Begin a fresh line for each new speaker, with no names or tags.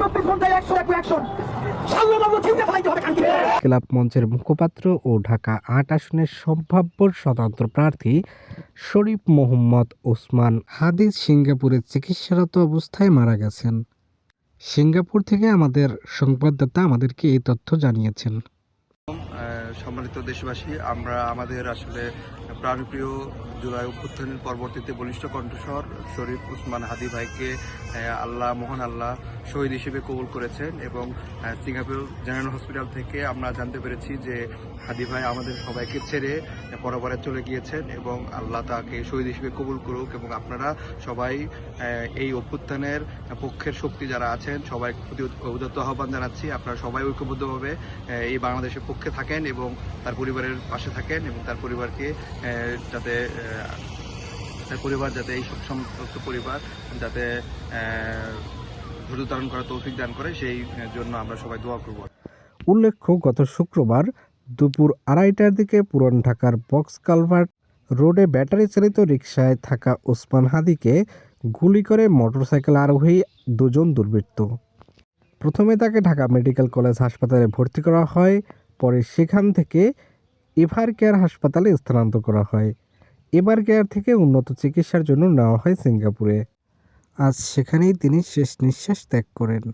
চব্বিশ ঘন্টায় একশো এক অ্যাকশন।
ক্লাব মঞ্চের মুখপাত্র ও ঢাকা আট আসনের সম্ভাব্য স্বতন্ত্র প্রার্থী শরীফ মোহাম্মদ ওসমান হাদিস সিঙ্গাপুরে চিকিৎসারত অবস্থায় মারা গেছেন। সিঙ্গাপুর থেকে আমাদের সংবাদদাতা আমাদেরকে এই তথ্য জানিয়েছেন।
সম্মানিত দেশবাসী আমরা আমাদের আসলে প্রাণপ্রিয় জুলাই অভ্যুত্থানের পরবর্তীতে বলিষ্ঠ কণ্ঠস্বর শরীফ উসমান হাদি ভাইকে আল্লাহ মোহন আল্লাহ শহীদ হিসেবে কবুল করেছেন এবং সিঙ্গাপুর জেনারেল হসপিটাল থেকে আমরা জানতে পেরেছি যে হাদি ভাই আমাদের সবাইকে ছেড়ে পরপরে চলে গিয়েছেন এবং আল্লাহ তাকে শহীদ হিসেবে কবুল করুক এবং আপনারা সবাই এই অভ্যুত্থানের পক্ষের শক্তি যারা আছেন সবাই প্রতি উদাত্ত আহ্বান জানাচ্ছি। আপনারা সবাই ঐক্যবদ্ধভাবে এই বাংলাদেশের পক্ষে থাকেন এবং তার পরিবারের পাশে থাকেন এবং তার পরিবারকে যাতে তার পরিবার যাতে এই সন্তপ্ত পরিবার যাতে ধৈর্য ধারণ করার তৌফিক দান করে, সেই জন্য আমরা সবাই দোয়া করব।
উল্লেখ্য, গত শুক্রবার দুপুর আড়াইটার দিকে পুরান ঢাকার বক্স কালভার্ট রোডে ব্যাটারি চালিত রিকশায় থাকা ওসমান হাদিকে গুলি করে মোটরসাইকেল আরোহী দুজন দুর্বৃত্ত। প্রথমে তাকে ঢাকা মেডিকেল কলেজ হাসপাতালে ভর্তি করা হয়, পরে সেখান থেকে এভার কেয়ার হাসপাতালে স্থানান্তর করা হয়। এভার কেয়ার থেকে উন্নত চিকিৎসার জন্য নেওয়া হয় সিঙ্গাপুরে। আজ সেখানেই তিনি শেষ নিঃশ্বাস ত্যাগ করেন।